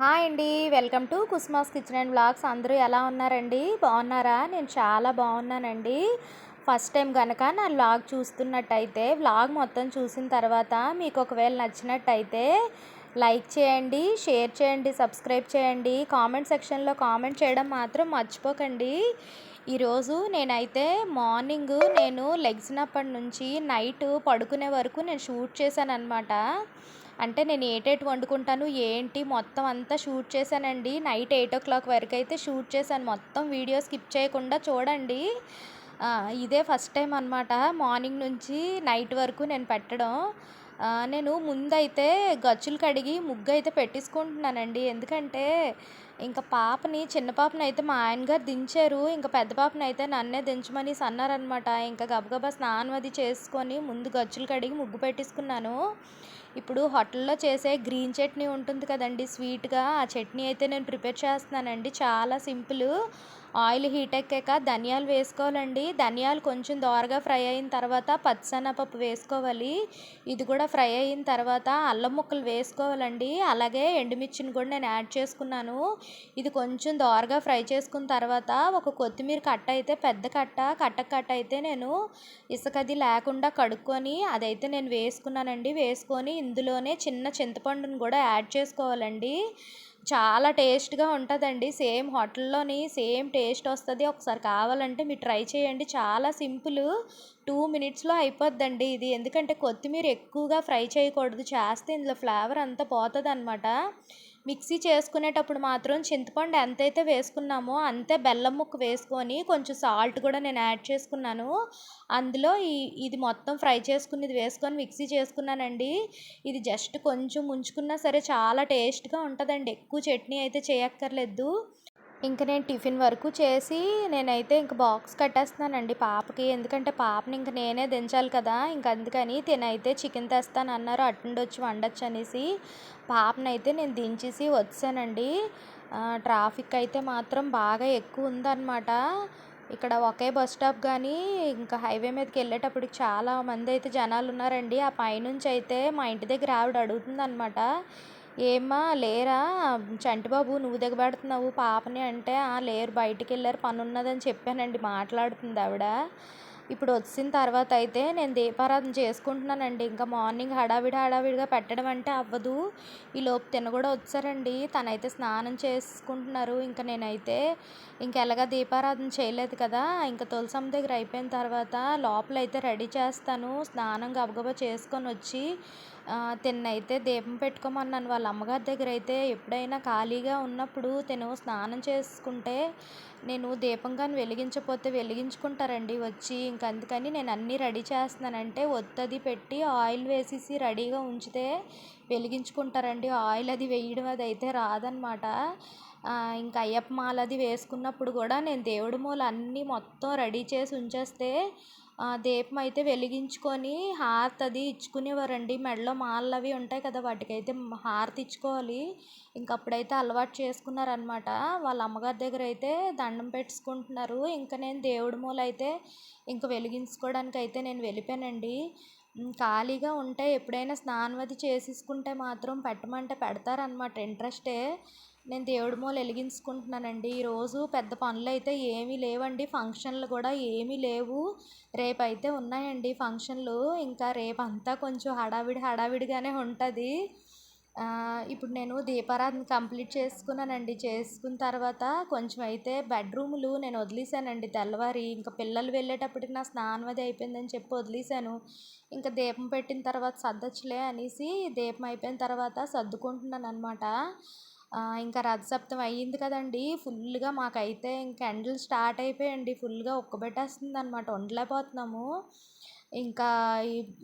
Hi అండి. Welcome to Kusma's kitchen and blogs అందరూ ఎలా ఉన్నారండి? బాగున్నారా? నేను చాలా బాగున్నానండి. ఫస్ట్ టైం కనుక నా వ్లాగ్ చూస్తున్నట్టయితే వ్లాగ్ మొత్తం చూసిన తర్వాత మీకు ఒకవేళ నచ్చినట్టయితే లైక్ చేయండి షేర్ చేయండి సబ్స్క్రైబ్ చేయండి. కామెంట్ సెక్షన్లో కామెంట్ చేయడం మాత్రం మర్చిపోకండి. ఈరోజు నేనైతే మార్నింగ్ నేను లెగ్స్ నప్పటి నుంచి నైట్ పడుకునే వరకు నేను షూట్ చేశాను అనమాట అంటే నేను ఏటేటి వండుకుంటాను ఏంటి మొత్తం అంతా షూట్ చేశానండి. నైట్ ఎయిట్ ఓ క్లాక్ వరకు అయితే షూట్ చేశాను. మొత్తం వీడియో స్కిప్ చేయకుండా చూడండి. ఇదే ఫస్ట్ టైం అనమాట మార్నింగ్ నుంచి నైట్ వరకు నేను పెట్టడం. నేను ముందైతే గచ్చులు కడిగి ముగ్గు అయితే పెట్టేసుకుంటున్నానండి. ఎందుకంటే ఇంకా పాపని చిన్న పాపని అయితే మా ఆయన గారు దించారు. ఇంకా పెద్ద పాపని అయితే నన్నే దించమని అన్నారనమాట ఇంకా గబగబా స్నానం అది చేసుకొని ముందు గచ్చులు కడిగి ముగ్గు పెట్టేసుకున్నాను. ఇప్పుడు హోటల్లో చేసే గ్రీన్ చట్నీ ఉంటుంది కదండి. స్వీట్గా ఆ చట్నీ అయితే నేను ప్రిపేర్ చేస్తున్నానండి. చాలా సింపుల్. ఆయిల్ హీట్ ఎక్కాక ధనియాలు వేసుకోవాలండి. ధనియాలు కొంచెం దోరగా ఫ్రై అయిన తర్వాత పచ్చనపప్పు వేసుకోవాలి. ఇది కూడా ఫ్రై అయిన తర్వాత అల్లం ముక్కలు వేసుకోవాలండి. అలాగే ఎండుమిర్చిని కూడా నేను యాడ్ చేసుకున్నాను. ఇది కొంచెం దోరగా ఫ్రై చేసుకున్న తర్వాత ఒక కొత్తిమీర కట్ట అయితే పెద్ద కట్ట కట్ట కట్ట అయితే నేను ఇసుకది లేకుండా కడుక్కొని అదైతే నేను వేసుకున్నానండి. వేసుకొని ఇందులోనే చిన్న చింతపండును కూడా యాడ్ చేసుకోవాలండి. చాలా టేస్ట్గా ఉంటుందండి. సేమ్ హోటల్లోని సేమ్ టేస్ట్ వస్తుంది. ఒకసారి కావాలంటే మీరు ట్రై చేయండి. చాలా సింపుల్. టూ మినిట్స్లో అయిపోద్దండి ఇది. ఎందుకంటే కొత్తిమీర ఎక్కువగా ఫ్రై చేయకూడదు. చేస్తే ఇందులో ఫ్లేవర్ అంతా పోతుంది అనమాట మిక్సీ చేసుకునేటప్పుడు మాత్రం చింతపండు ఎంతైతే వేసుకున్నామో అంతే బెల్లం ముక్క వేసుకొని కొంచెం సాల్ట్ కూడా నేను యాడ్ చేసుకున్నాను. అందులో ఈ ఇది మొత్తం ఫ్రై చేసుకున్నది వేసుకొని మిక్సీ చేసుకున్నానండి. ఇది జస్ట్ కొంచెం ఉంచుకున్నా సరే చాలా టేస్ట్గా ఉంటుందండి. ఎక్కువ చట్నీ అయితే చేయక్కర్లేదు. ఇంక నేను టిఫిన్ వరకు చేసి నేనైతే ఇంక బాక్స్ కట్టేస్తున్నానండి పాపకి. ఎందుకంటే పాపని ఇంక నేనే దించాలి కదా ఇంక అందుకని తినైతే చికెన్ తెస్తాను అన్నారు. అటుండి వచ్చి వండొచ్చు అనేసి పాపనైతే నేను దించేసి వచ్చానండి. ట్రాఫిక్ అయితే మాత్రం బాగా ఎక్కువ ఉందన్నమాట. ఇక్కడ ఒకే బస్ స్టాప్ కానీ ఇంకా హైవే మీదకి వెళ్ళేటప్పటికి చాలా మంది అయితే జనాలు ఉన్నారండి. ఆ పైనుంచి అయితే మా ఇంటి దగ్గర ఆవిడ అడుగుతుందనమాట ఏమ్మా లేరా? చంటిబాబు నువ్వు దిగబెడుతున్నావు. పాపని అంటే "ఆ, లేరు. బయటికి వెళ్ళారు. పని ఉన్నదని చెప్పానండి. మాట్లాడుతుంది ఆవిడ. ఇప్పుడు వచ్చిన తర్వాత అయితే నేను దీపారాధన చేసుకుంటున్నానండి. ఇంకా మార్నింగ్ హడావిడి హడావిడిగా పెట్టడం అంటే అవ్వదు. ఈ లోపు తిన కూడా వచ్చారండి. తనైతే స్నానం చేసుకుంటున్నారు. ఇంకా నేనైతే ఇంకా ఎలాగా దీపారాధన చేయలేదు కదా. ఇంకా తులసమ్మ దగ్గర అయిపోయిన తర్వాత లోపల అయితే రెడీ చేస్తాను. స్నానం గబగబా చేసుకొని వచ్చి తిన్నైతే దీపం పెట్టుకోమన్నాను. వాళ్ళ అమ్మగారి దగ్గర అయితే ఎప్పుడైనా ఖాళీగా ఉన్నప్పుడు తిను స్నానం చేసుకుంటే నేను దీపం కానీ వెలిగించకపోతే వెలిగించుకుంటారండి వచ్చి. ఇంక అందుకని నేను అన్నీ రెడీ చేస్తున్నానంటే ఒత్తది పెట్టి ఆయిల్ వేసేసి రెడీగా ఉంచితే వెలిగించుకుంటారండి. ఆయిల్ అది వేయడం అది అయితే రాదనమాట ఇంకా అయ్యప్ప మాల అది వేసుకున్నప్పుడు కూడా నేను దేవుడి మూల అన్నీ మొత్తం రెడీ చేసి ఉంచేస్తే దీపం అయితే వెలిగించుకొని హారతి అది ఇచ్చుకునేవారండి. మెడలో మాలలు అవి ఉంటాయి కదా వాటికైతే హారతి ఇచ్చుకోవాలి. ఇంక అప్పుడైతే అలవాటు చేసుకున్నారనమాట వాళ్ళ అమ్మగారి దగ్గర అయితే దండం పెట్టుకుంటున్నారు. ఇంకా నేను దేవుడి మూల అయితే వెలిగించుకోవడానికి అయితే నేను వెళ్ళిపోయానండి. ఖాళీగా ఉంటే ఎప్పుడైనా స్నానం అది చేసేసుకుంటే మాత్రం పెట్టమంటే పెడతారనమాట ఇంట్రెస్టే. నేను దేవుడి మూల వెలిగించుకుంటున్నానండి. ఈరోజు పెద్ద పనులు అయితే ఏమీ లేవండి. ఫంక్షన్లు కూడా ఏమీ లేవు. రేపైతే ఉన్నాయండి ఫంక్షన్లు. ఇంకా రేపంతా కొంచెం హడావిడి హడావిడిగానే ఉంటుంది. ఇప్పుడు నేను దీపారాధన కంప్లీట్ చేసుకున్నానండి. చేసుకున్న తర్వాత కొంచెం అయితే బెడ్రూములు నేను వదిలేసానండి. తెల్లవారి ఇంకా పిల్లలు వెళ్ళేటప్పటికి నా స్నానం అది అయిపోయిందని చెప్పి వదిలేసాను. ఇంకా దీపం పెట్టిన తర్వాత సర్దచ్చులే అనేసి దీపం అయిపోయిన తర్వాత సర్దుకుంటున్నాను అనమాట ఇంకా రథసప్తం అయ్యింది కదండి. ఫుల్గా మాకైతే ఇంకా ఎండలు స్టార్ట్ అయిపోయాయండి. ఫుల్గా ఉక్కబెట్టేస్తుంది అనమాట ఉండలేకపోతున్నాము ఇంకా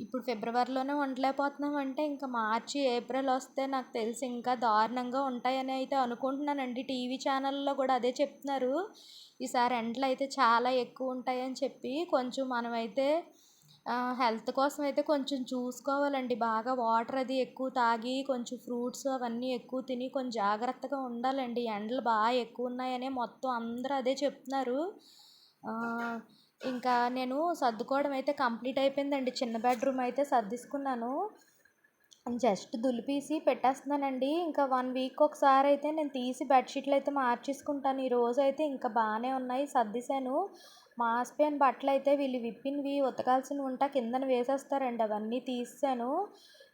ఇప్పుడు ఫిబ్రవరిలోనే ఉండలేకపోతున్నాం అంటే ఇంకా మార్చి ఏప్రిల్ వస్తే నాకు తెలిసి ఇంకా దారుణంగా ఉంటాయని అయితే అనుకుంటున్నానండి. టీవీ ఛానల్లో కూడా అదే చెప్తున్నారు. ఈసారి ఎండలు అయితే చాలా ఎక్కువ ఉంటాయని చెప్పి కొంచెం మనమైతే హెల్త్ కోసం అయితే కొంచెం చూసుకోవాలండి. బాగా వాటర్ అది ఎక్కువ తాగి కొంచెం ఫ్రూట్స్ అవన్నీ ఎక్కువ తిని కొంచెం జాగ్రత్తగా ఉండాలండి. ఎండలు బాగా ఎక్కువ ఉన్నాయని మొత్తం అందరూ అదే చెప్తున్నారు. ఇంకా నేను సర్దుకోవడం అయితే కంప్లీట్ అయిపోయిందండి. చిన్న బెడ్రూమ్ అయితే సర్దేసుకున్నాను. జస్ట్ దులిపేసి పెట్టేస్తున్నానండి. ఇంకా వన్ వీక్ ఒకసారి అయితే నేను తీసి బెడ్షీట్లు అయితే మార్చేసుకుంటాను. ఈ రోజు అయితే ఇంకా బాగానే ఉన్నాయి. సర్దేశాను. మాసిపోయిన బట్టలు అయితే వీళ్ళు విప్పినవి ఉతకాల్సినవి ఉంటా కిందన వేసేస్తారండి. అవన్నీ తీసాను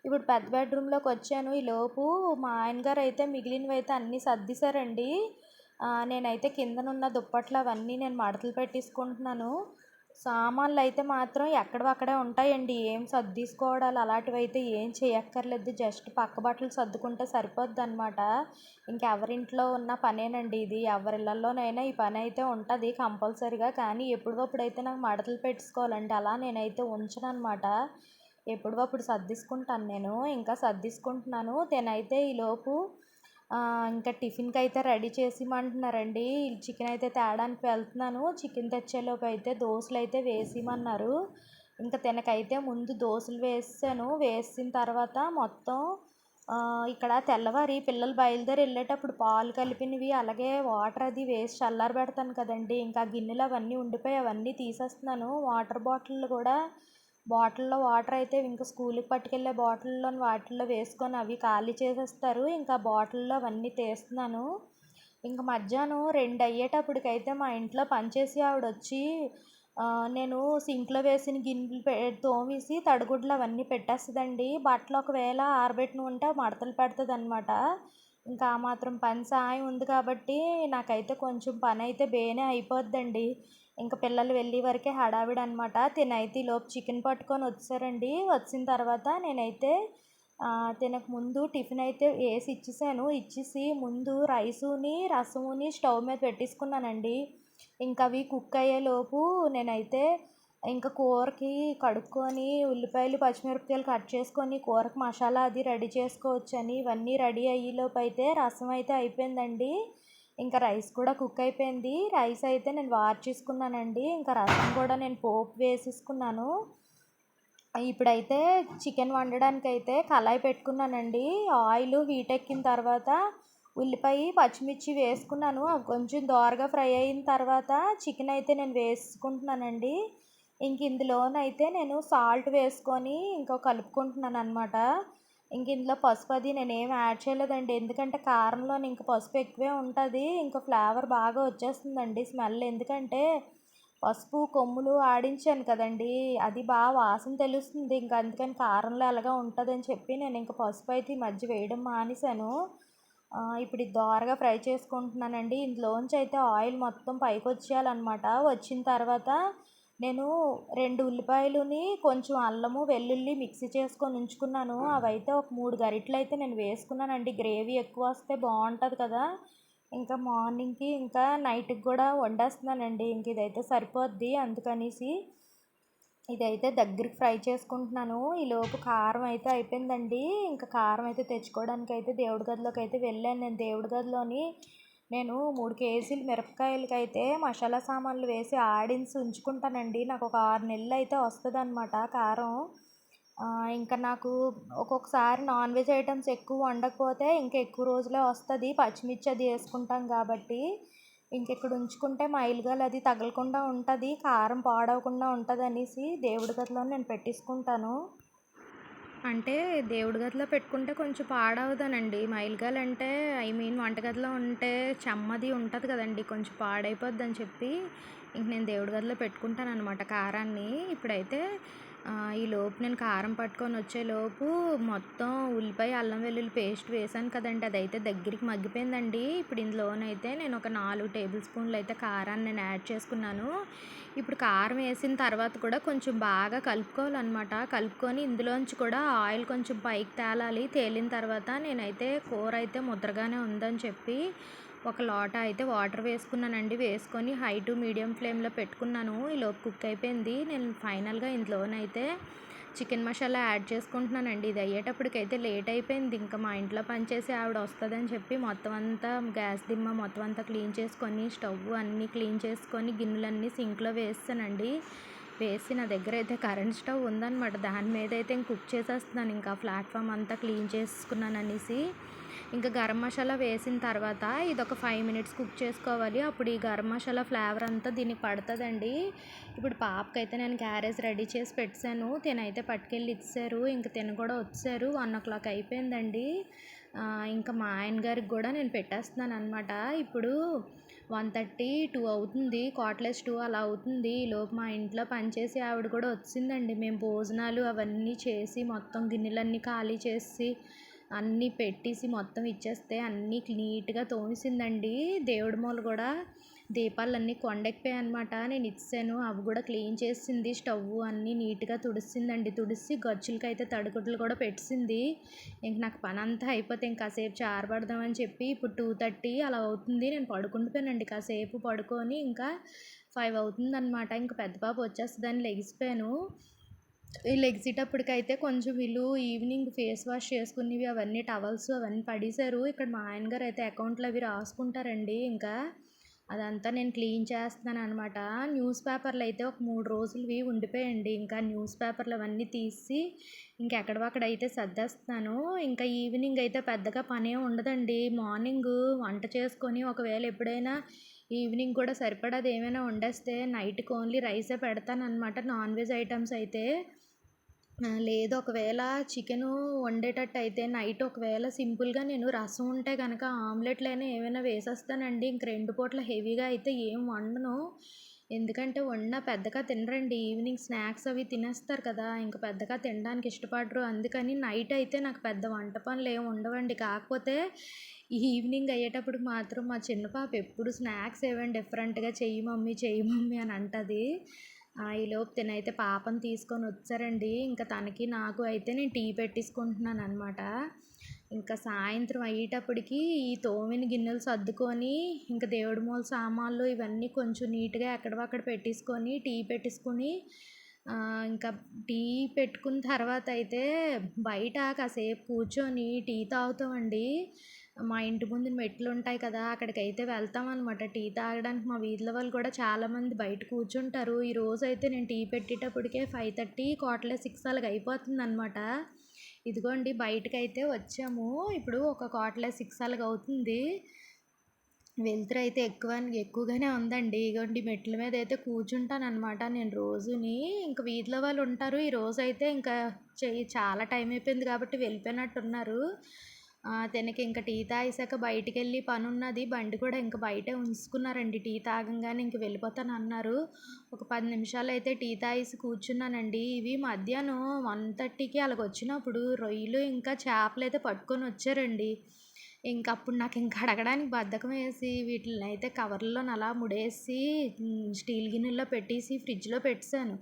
ఇప్పుడు పెద్ద బెడ్రూమ్లోకి వచ్చాను. ఈ లోపు మా ఆయన గారు అయితే మిగిలినవి అయితే అన్నీ సర్దిశారండి. నేనైతే కిందనున్న దుప్పట్లు అవన్నీ నేను మడతలు పెట్టేసుకుంటున్నాను. సామాన్లు అయితే మాత్రం ఎక్కడవక్కడే ఉంటాయండి. ఏం సర్దేసుకోవడాలు అలాంటివి అయితే ఏం చేయక్కర్లేదు. జస్ట్ పక్క బట్టలు సర్దుకుంటే సరిపోద్ది అనమాట ఇంకెవరింట్లో ఉన్న పనేనండి ఇది. ఎవరిళ్ళల్లోనైనా ఈ పని అయితే ఉంటుంది కంపల్సరీగా. కానీ ఎప్పుడప్పుడైతే నాకు మడతలు పెట్టుకోవాలండి అలా నేనైతే ఉంచను అనమాట ఎప్పుడప్పుడు సర్దిసుకుంటాను నేను. ఇంకా సర్దిసుకుంటున్నాను. నేనైతే ఈలోపు ఇంకా టిఫిన్కి అయితే రెడీ చేసిమంటున్నారండి. చికెన్ అయితే తేడానికి వెళ్తున్నాను. చికెన్ తెచ్చేలోపు అయితే దోశలు అయితే వేసిమన్నారు. ఇంకా తినకైతే ముందు దోశలు వేసాను. వేసిన తర్వాత మొత్తం ఇక్కడ తెల్లవారి పిల్లలు బయలుదేరి వెళ్ళేటప్పుడు పాలు కలిపినవి అలాగే వాటర్ అది వేసి చల్లారి పెడతాను కదండి. ఇంకా గిన్నెలు అవన్నీ ఉండిపోయి అవన్నీ తీసేస్తున్నాను. వాటర్ బాటిల్ కూడా బాటిల్లో వాటర్ అయితే ఇంకా స్కూల్కి పట్టుకెళ్ళే బాటిల్లో వాటిల్లో వేసుకొని అవి ఖాళీ చేసేస్తారు. ఇంకా బాటిల్లో అవన్నీ తీస్తున్నాను. ఇంకా మధ్యాహ్నం రెండు అయ్యేటప్పటికైతే మా ఇంట్లో పనిచేసి ఆవిడ వచ్చి నేను సింక్లో వేసిన గిన్నెలు పె తోమేసి తడిగుడ్లు అవన్నీ పెట్టేస్తుందండి. బట్టలు ఒకవేళ ఆరబెట్టిన ఉంటే మడతలు పెడుతుంది అనమాట ఇంకా ఆ మాత్రం పని సాయం ఉంది కాబట్టి నాకైతే కొంచెం పని అయితే బేనే అయిపోద్దండి. ఇంకా పిల్లలు వెళ్ళే వరకే హడావిడి అనమాట తినైతే లోపు చికెన్ పట్టుకొని వచ్చారండి. వచ్చిన తర్వాత నేనైతే తినక ముందు టిఫిన్ అయితే వేసి ఇచ్చేసాను. ఇచ్చేసి ముందు రైసుని రసముని స్టవ్ మీద పెట్టేసుకున్నానండి. ఇంకా అవి కుక్ అయ్యేలోపు నేనైతే ఇంకా కూరకి కడుక్కొని ఉల్లిపాయలు పచ్చిమిరపకాయలు కట్ చేసుకొని కూరకు మసాలా అది రెడీ చేసుకోవచ్చని ఇవన్నీ రెడీ అయ్యేలోపు అయితే రసం అయితే అయిపోయిందండి. ఇంకా రైస్ కూడా కుక్ అయిపోయింది. రైస్ అయితే నేను వార్చేసుకున్నానండి ఇంకా రసం కూడా నేను పోపు వేసేసుకున్నాను. ఇప్పుడైతే చికెన్ వండడానికి అయితే కళాయి పెట్టుకున్నానండి. ఆయిల్ హీట్ ఎక్కిన తర్వాత ఉల్లిపాయ పచ్చిమిర్చి వేసుకున్నాను. అవి కొంచెం దోరగా ఫ్రై అయిన తర్వాత చికెన్ అయితే నేను వేసుకుంటున్నానండి ఇంక ఇందులోనైతే నేను సాల్ట్ వేసుకొని ఇంకా కలుపుకుంటున్నాను అనమాట ఇంక ఇందులో పసుపు అది నేను ఏం యాడ్ చేయలేదండి. ఎందుకంటే కారంలో ఇంక పసుపు ఎక్కువే ఉంటుంది. ఇంకా ఫ్లేవర్ బాగా వచ్చేస్తుందండి స్మెల్. ఎందుకంటే పసుపు కొమ్ములు ఆడించాను కదండి. అది బాగా వాసన తెలుస్తుంది. ఇంకా అందుకని కారంలో ఎలాగా ఉంటుందని చెప్పి నేను ఇంక పసుపు అయితే ఈ మధ్య వేయడం మానేశాను. ఇప్పుడు దోరగా ఫ్రై చేసుకుంటున్నానండి. ఇందులోంచి అయితే ఆయిల్ మొత్తం పైకి వచ్చేయాలన్నమాట వచ్చిన తర్వాత నేను రెండు ఉల్లిపాయలుని కొంచెం అల్లము వెల్లుల్లి మిక్సీ చేసుకొని ఉంచుకున్నాను. అవైతే ఒక మూడు గరిటెలు అయితే నేను వేసుకున్నానండి. గ్రేవీ ఎక్కువ వస్తే బాగుంటుంది కదా. ఇంకా మార్నింగ్కి ఇంకా నైట్కి కూడా వండేస్తున్నానండి. ఇంక ఇదైతే సరిపోద్ది అందుకనేసి ఇదైతే దగ్గరికి ఫ్రై చేసుకుంటున్నాను. ఈలోపు కారం అయితే అయిపోయిందండి. ఇంకా కారం అయితే తెచ్చుకోవడానికి అయితే దేవుడి గదిలోకి అయితే వెళ్ళాను. నేను దేవుడి గదిలోని నేను మూడు కేజీలు మిరపకాయలకి అయితే మసాలా సామాన్లు వేసి ఆడించి ఉంచుకుంటానండి. నాకు ఒక ఆరు నెలలు అయితే వస్తుంది అనమాట కారం ఇంకా నాకు ఒక్కొక్కసారి నాన్ వెజ్ ఐటమ్స్ ఎక్కువ వండకపోతే ఇంకా ఎక్కువ రోజులే వస్తుంది. పచ్చిమిర్చి అది వేసుకుంటాం కాబట్టి ఇంక ఇక్కడ ఉంచుకుంటే మైలుగాలు అది తగలకుండా ఉంటుంది. కారం పాడవకుండా ఉంటుంది అనేసి దేవుడి గదిలో నేను పెట్టేసుకుంటాను అంటే దేవుడి గదిలో పెట్టుకుంటే కొంచెం పాడవదనండి మైలుగాలు అంటే ఐ మీన్ వంటగదిలో ఉంటే చెమ్మది ఉంటుంది కదండి. కొంచెం పాడైపోద్ది అని చెప్పి ఇంక నేను దేవుడి గదిలో పెట్టుకుంటాను అనమాట కారాన్ని. ఇప్పుడైతే ఈ లోపు నేను కారం పట్టుకొని వచ్చేలోపు మొత్తం ఉల్లిపాయ అల్లం వెల్లుల్లి పేస్ట్ వేసాను కదండి. అదైతే దగ్గరికి మగ్గిపోయిందండి. ఇప్పుడు ఇందులోనైతే నేను ఒక నాలుగు టేబుల్ స్పూన్లు అయితే కారాన్ని నేను యాడ్ చేసుకున్నాను. ఇప్పుడు కారం వేసిన తర్వాత కూడా కొంచెం బాగా కలుపుకోవాలన్నమాట. కలుపుకొని ఇందులోంచి కూడా ఆయిల్ కొంచెం పైకి తేలాలి. తేలిన తర్వాత నేనైతే కూర అయితే ముద్రగానే ఉందని చెప్పి ఒక లోట అయితే వాటర్ వేసుకున్నానండి. వేసుకొని హై టు మీడియం ఫ్లేమ్లో పెట్టుకున్నాను. ఈలోపు కుక్ అయిపోయింది. నేను ఫైనల్గా ఇందులోనైతే చికెన్ మసాలా యాడ్ చేసుకుంటున్నానండి. ఇది అయ్యేటప్పటికైతే లేట్ అయిపోయింది. ఇంకా మా ఇంట్లో పనిచేసి ఆవిడ వస్తుందని చెప్పి మొత్తం అంతా గ్యాస్ దిమ్మ మొత్తం అంతా క్లీన్ చేసుకొని స్టవ్ అన్నీ క్లీన్ చేసుకొని గిన్నెలన్నీ సింక్లో వేస్తానండి. వేసి నా దగ్గర అయితే కరెంట్ స్టవ్ ఉందన్నమాట. దాని మీద అయితే కుక్ చేసేస్తున్నాను. ఇంకా ప్లాట్ఫామ్ అంతా క్లీన్ చేసుకున్నాను అనేసి. ఇంకా గరం మసాలా వేసిన తర్వాత ఇది ఒక ఫైవ్ మినిట్స్ కుక్ చేసుకోవాలి. అప్పుడు ఈ గరం మసాలా ఫ్లేవర్ అంతా దీనికి పడుతుందండి. ఇప్పుడు పాపకైతే నేను క్యారేజ్ రెడీ చేసి పెట్టాను. తినైతే పట్టుకెళ్ళి ఇచ్చారు. ఇంకా తిన కూడా వచ్చారు. వన్ ఓ క్లాక్ అయిపోయిందండి ఇంకా మా ఆయన గారికి కూడా నేను పెట్టేస్తున్నాను అనమాట ఇప్పుడు వన్ థర్టీ టూ అవుతుంది. కాట్లెస్ టూ అలా అవుతుంది. ఈలోపు మా ఇంట్లో పనిచేసి ఆవిడ కూడా వచ్చిందండి. మేము భోజనాలు అవన్నీ చేసి మొత్తం గిన్నెలన్నీ ఖాళీ చేసి అన్నీ పెట్టేసి మొత్తం ఇచ్చేస్తే అన్నీ నీట్గా తోమేసిందండి. దేవుడి మూల కూడా దీపాలన్నీ కొండెక్కిపోయాయి అనమాట నేను ఇచ్చాను. అవి కూడా క్లీన్ చేసింది. స్టవ్ అన్నీ నీట్గా తుడిసిందండి. తుడిసి గచ్చులకి అయితే తడిగుడ్లు కూడా పెట్టింది ఇంక నాకు పని అంతా అయిపోతే ఇంక కాసేపు చారబడదామని చెప్పి ఇప్పుడు టూ థర్టీ అలా అవుతుంది. నేను పడుకుండిపోయానండి కాసేపు పడుకొని ఇంకా ఫైవ్ అవుతుంది అనమాట ఇంక పెద్ద పాప వచ్చేస్తుందని లెగిసిపోయాను. ఈ అప్పటికైతే కొంచెం వీళ్ళు ఈవినింగ్ ఫేస్ వాష్ చేసుకునేవి అవన్నీ టవల్స్ అవన్నీ పడేశారు. ఇక్కడ మా ఆయన గారు అయితే అకౌంట్లో అవి రాసుకుంటారండి ఇంకా. అదంతా నేను క్లీన్ చేస్తున్నాను అనమాట న్యూస్ పేపర్లు అయితే ఒక మూడు రోజులవి ఉండిపోయండి ఇంకా న్యూస్ పేపర్లు అవన్నీ తీసి ఇంకెక్కడవక్కడ అయితే సర్దేస్తున్నాను. ఇంకా ఈవినింగ్ అయితే పెద్దగా పనే ఉండదండి. మార్నింగ్ వంట చేసుకొని ఒకవేళ ఎప్పుడైనా ఈవినింగ్ కూడా సరిపడాది ఏమైనా వండేస్తే నైట్కి ఓన్లీ రైసే పెడతాను అనమాట నాన్ వెజ్ ఐటమ్స్ అయితే లేదు. ఒకవేళ చికెను వండేటట్టు అయితే నైట్ ఒకవేళ సింపుల్గా నేను రసం ఉంటే కనుక ఆమ్లెట్లైనా ఏమైనా వేసేస్తానండి. ఇంక రెండు పూట్ల హెవీగా అయితే ఏం వండను. ఎందుకంటే వండినా పెద్దగా తినరండి. ఈవినింగ్ స్నాక్స్ అవి తినేస్తారు కదా. ఇంకా పెద్దగా తినడానికి ఇష్టపడరు. అందుకని నైట్ అయితే నాకు పెద్ద వంట పనులు ఏమి ఉండవండి. కాకపోతే ఈవినింగ్ అయ్యేటప్పుడు మాత్రం మా చిన్న పాప ఎప్పుడు స్నాక్స్ ఏమైనా డిఫరెంట్గా చెయ్యి మమ్మీ చెయ్యి మమ్మీ అని అంటుంది. ఈలోపు తినైతే పాపం తీసుకొని వచ్చారండి. ఇంకా తనకి నాకు అయితే నేను టీ పెట్టేసుకుంటున్నాను అనమాట ఇంకా సాయంత్రం అయ్యేటప్పటికి ఈ తోమిన గిన్నెలు సర్దుకొని ఇంకా దేవుడి మూల సామాన్లు ఇవన్నీ కొంచెం నీట్గా ఎక్కడవక్కడ పెట్టేసుకొని టీ పెట్టేసుకొని ఇంకా టీ పెట్టుకున్న తర్వాత అయితే బయట కాసేపు కూర్చొని టీ తాగుతామండి. మా ఇంటి ముందు మెట్లు ఉంటాయి కదా అక్కడికైతే వెళ్తాం అనమాట టీ తాగడానికి మా వీధిలో వాళ్ళు కూడా చాలామంది బయట కూర్చుంటారు. ఈ రోజు అయితే నేను టీ పెట్టేటప్పటికే ఫైవ్ థర్టీ కోట్ల సిక్స్ అలాగ అయిపోతుంది అనమాట ఇదిగోండి బయటకైతే వచ్చాము. ఇప్పుడు ఒక క్వార్టర్లే సిక్స్ అలాగ అవుతుంది. వెలుతురు అయితే ఎక్కువ ఎక్కువగానే ఉందండి. ఇగోండి మెట్ల మీద అయితే కూర్చుంటాను అనమాట నేను రోజుని. ఇంకా వీధిలో వాళ్ళు ఉంటారు. ఈ రోజు అయితే ఇంకా చాలా టైం అయిపోయింది కాబట్టి వెళ్ళిపోయినట్టున్నారు. తనకి ఇంకా టీ తాగేసాక బయటికి వెళ్ళి పని ఉన్నది బండి కూడా ఇంకా బయటే ఉంచుకున్నారండి. టీ తాగంగానే ఇంక వెళ్ళిపోతాను అన్నారు ఒక పది నిమిషాలు అయితే టీ తాగేసి కూర్చున్నానండి. ఇవి మధ్యాహ్నం వన్ థర్టీకి అలాగ వచ్చినప్పుడు రొయ్యలు ఇంకా చేపలు అయితే పట్టుకొని వచ్చారండి. ఇంక అప్పుడు నాకు ఇంకా అడగడానికి బద్ధకం వేసి వీటిని అయితే కవర్లో అలా ముడేసి స్టీల్ గిన్నెల్లో పెట్టేసి ఫ్రిడ్జ్లో పెట్టాను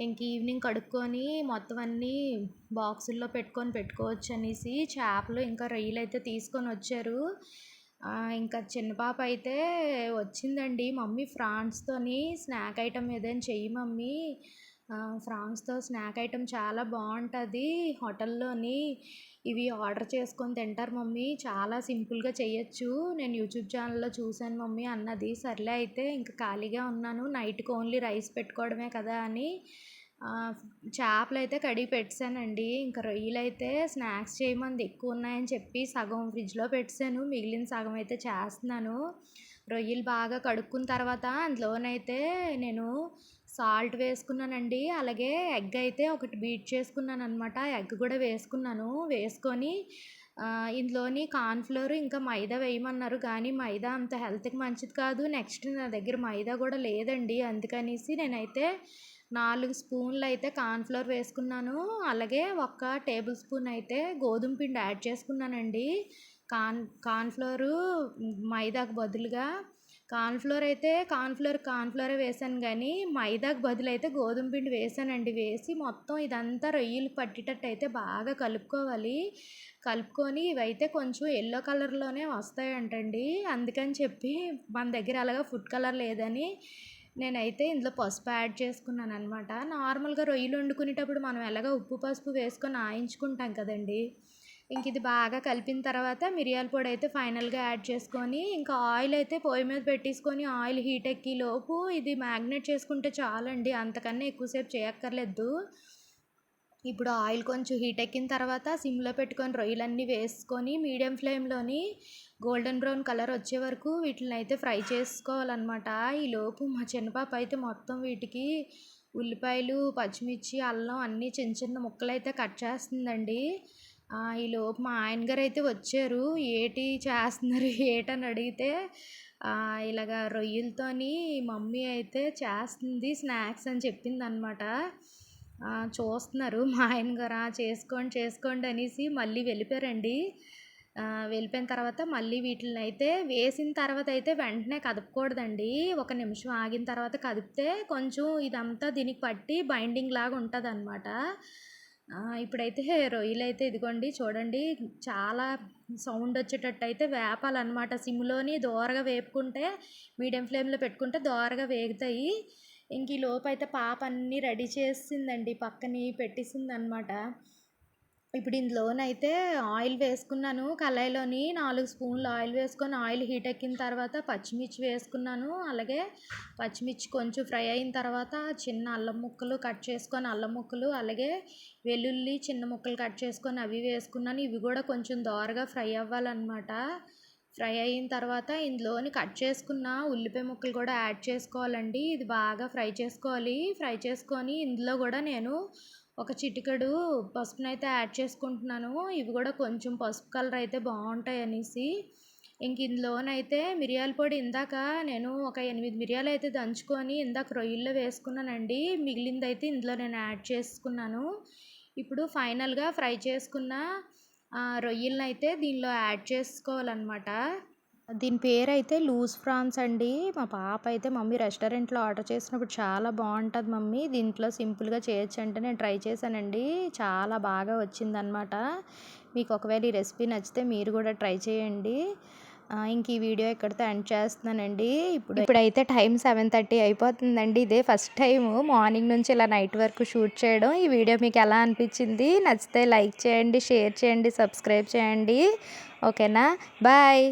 ఇంక ఈవినింగ్ కడుక్కొని మొత్తం అన్నీ బాక్సుల్లో పెట్టుకొని పెట్టుకోవచ్చు అనేసి చేపలు ఇంకా రొయ్యలు అయితే తీసుకొని వచ్చారు. ఇంకా చిన్న పాప అయితే వచ్చిందండి. మమ్మీ ఫ్రాన్స్తోని స్నాక్ ఐటమ్ ఏదైనా చెయ్యి మమ్మీ. ఫ్రాన్స్తో స్నాక్ ఐటమ్ చాలా బాగుంటుంది హోటల్లోని. ఇవి ఆర్డర్ చేసుకొని తింటారు మమ్మీ. చాలా సింపుల్గా చేయొచ్చు నేను యూట్యూబ్ ఛానల్లో చూశాను మమ్మీ అన్నది. సర్లే అయితే ఇంకా ఖాళీగా ఉన్నాను. నైట్కి ఓన్లీ రైస్ పెట్టుకోవడమే కదా అని చేపలు అయితే కడిగి పెట్టానండి. ఇంకా రొయ్యలు అయితే స్నాక్స్ చేయమంది ఎక్కువ ఉన్నాయని చెప్పి సగం ఫ్రిడ్జ్లో పెట్టాను. మిగిలిన సగం అయితే చేస్తున్నాను. రొయ్యలు బాగా కడుక్కున్న తర్వాత అందులోనైతే నేను సాల్ట్ వేసుకున్నానండి. అలాగే ఎగ్ అయితే ఒకటి బీట్ చేసుకున్నాను అనమాట ఎగ్ కూడా వేసుకున్నాను. వేసుకొని ఇందులోని కార్న్ఫ్లోర్ ఇంకా మైదా వేయమన్నారు. కానీ మైదా అంత హెల్త్కి మంచిది కాదు. నెక్స్ట్ నా దగ్గర మైదా కూడా లేదండి. అందుకనేసి నేనైతే నాలుగు స్పూన్లు అయితే కార్న్ఫ్లోర్ వేసుకున్నాను. అలాగే ఒక టేబుల్ స్పూన్ అయితే గోధుమ పిండి యాడ్ చేసుకున్నానండి. కార్న్ కార్న్ఫ్లోరు మైదాకు బదులుగా కార్న్ఫ్లోర్ అయితే కార్న్ఫ్లోర్ కార్న్ఫ్లోరే వేసాను కానీ మైదాకు బదులు అయితే గోధుమ పిండి వేసానండి. వేసి మొత్తం ఇదంతా రొయ్యలు పట్టేటట్టు అయితే బాగా కలుపుకోవాలి. కలుపుకొని ఇవైతే కొంచెం ఎల్లో కలర్లోనే వస్తాయంటండి. అందుకని చెప్పి మన దగ్గర అలాగా ఫుడ్ కలర్ లేదని నేనైతే ఇందులో పసుపు యాడ్ చేసుకున్నాను అనమాట నార్మల్గా రొయ్యలు వండుకునేటప్పుడు మనం ఎలాగ ఉప్పు పసుపు వేసుకొని ఆయించుకుంటాం కదండి. ఇంక ఇది బాగా కలిపిన తర్వాత మిరియాల పొడి అయితే ఫైనల్గా యాడ్ చేసుకొని ఇంకా ఆయిల్ అయితే పొయ్యి మీద పెట్టేసుకొని ఆయిల్ హీట్ ఎక్కి లోపు ఇది మ్యాగ్నేట్ చేసుకుంటే చాలండి. అంతకన్నా ఎక్కువసేపు చేయక్కర్లేదు. ఇప్పుడు ఆయిల్ కొంచెం హీట్ ఎక్కిన తర్వాత సిమ్లో పెట్టుకొని రొయ్యలన్నీ వేసుకొని మీడియం ఫ్లేమ్లోని గోల్డెన్ బ్రౌన్ కలర్ వచ్చే వరకు వీటిని అయితే ఫ్రై చేసుకోవాలన్నమాట. ఈలోపు మా చిన్న పాప అయితే మొత్తం వీటికి ఉల్లిపాయలు పచ్చిమిర్చి అల్లం అన్నీ చిన్న చిన్న ముక్కలు అయితే కట్ చేస్తుందండి. ఈలోపు మా ఆయన గారు అయితే వచ్చారు. ఏటి చేస్తున్నారు? ఏటని అడిగితే ఇలాగ రొయ్యలతోని మమ్మీ అయితే చేస్తుంది స్నాక్స్ అని చెప్పింది అనమాట చూస్తున్నారు. మా ఆయన గారు చేసుకోండి చేసుకోండి అనేసి మళ్ళీ వెళ్ళిపోయారండి. వెళ్ళిపోయిన తర్వాత మళ్ళీ వీటిని అయితే వేసిన తర్వాత అయితే వెంటనే కదపకూడదండి. ఒక నిమిషం ఆగిన తర్వాత కదిపితే కొంచెం ఇదంతా దీనికి పట్టి బైండింగ్ లాగా ఉంటుంది అనమాట ఇప్పుడైతే రొయ్యలు అయితే ఇదిగోండి చూడండి చాలా సౌండ్ వచ్చేటట్టు అయితే వేపాలన్నమాట. సిమ్లోని దోరగా వేపుకుంటే మీడియం ఫ్లేమ్లో పెట్టుకుంటే దోరగా వేగుతాయి. ఇంక ఈ లోపు అయితే పాప అన్నీ రెడీ చేసిందండి పక్కని పెట్టేసింది అనమాట ఇప్పుడు ఇందులోనైతే ఆయిల్ వేసుకున్నాను. కళాయిలోని నాలుగు స్పూన్లు ఆయిల్ వేసుకొని ఆయిల్ హీట్ ఎక్కిన తర్వాత పచ్చిమిర్చి వేసుకున్నాను. అలాగే పచ్చిమిర్చి కొంచెం ఫ్రై అయిన తర్వాత చిన్న అల్లం ముక్కలు కట్ చేసుకొని అల్లం ముక్కలు అలాగే వెల్లుల్లి చిన్న ముక్కలు కట్ చేసుకొని అవి వేసుకున్నాను. ఇవి కూడా కొంచెం దోరగా ఫ్రై అవ్వాలన్నమాట. ఫ్రై అయిన తర్వాత ఇందులోని కట్ చేసుకున్న ఉల్లిపాయ ముక్కలు కూడా యాడ్ చేసుకోవాలండి. ఇది బాగా ఫ్రై చేసుకోవాలి. ఫ్రై చేసుకొని ఇందులో కూడా నేను ఒక చిటికెడు పసుపునైతే యాడ్ చేసుకుంటున్నాను. ఇవి కూడా కొంచెం పసుపు కలర్ అయితే బాగుంటాయి అనేసి. ఇంక ఇందులోనైతే మిరియాల పొడి ఇందాక నేను ఒక ఎనిమిది మిరియాలు అయితే దంచుకొని ఇందాక రొయ్యల్లో వేసుకున్నానండి. మిగిలింది అయితే ఇందులో నేను యాడ్ చేసుకున్నాను. ఇప్పుడు ఫైనల్గా ఫ్రై చేసుకున్న రొయ్యలను అయితే దీనిలో యాడ్ చేసుకోవాలన్నమాట. దీని పేరు అయితే లూజ్ ఫ్రాన్స్ అండి. మా పాప అయితే మమ్మీ రెస్టారెంట్లో ఆర్డర్ చేసినప్పుడు చాలా బాగుంటుంది మమ్మీ. దీంట్లో సింపుల్గా చేయొచ్చు అంటే నేను ట్రై చేశానండి. చాలా బాగా వచ్చిందనమాట మీకు ఒకవేళ ఈ రెసిపీ నచ్చితే మీరు కూడా ట్రై చేయండి. ఇంక ఈ వీడియో ఇక్కడితో ఎండ్ చేస్తున్నానండి. ఇప్పుడు ఇప్పుడైతే టైం సెవెన్ థర్టీ అయిపోతుందండి. ఇదే ఫస్ట్ టైం మార్నింగ్ నుంచి ఇలా నైట్ వరకు షూట్ చేయడం. ఈ వీడియో మీకు ఎలా అనిపించింది? నచ్చితే లైక్ చేయండి షేర్ చేయండి సబ్స్క్రైబ్ చేయండి. ఓకేనా? బాయ్.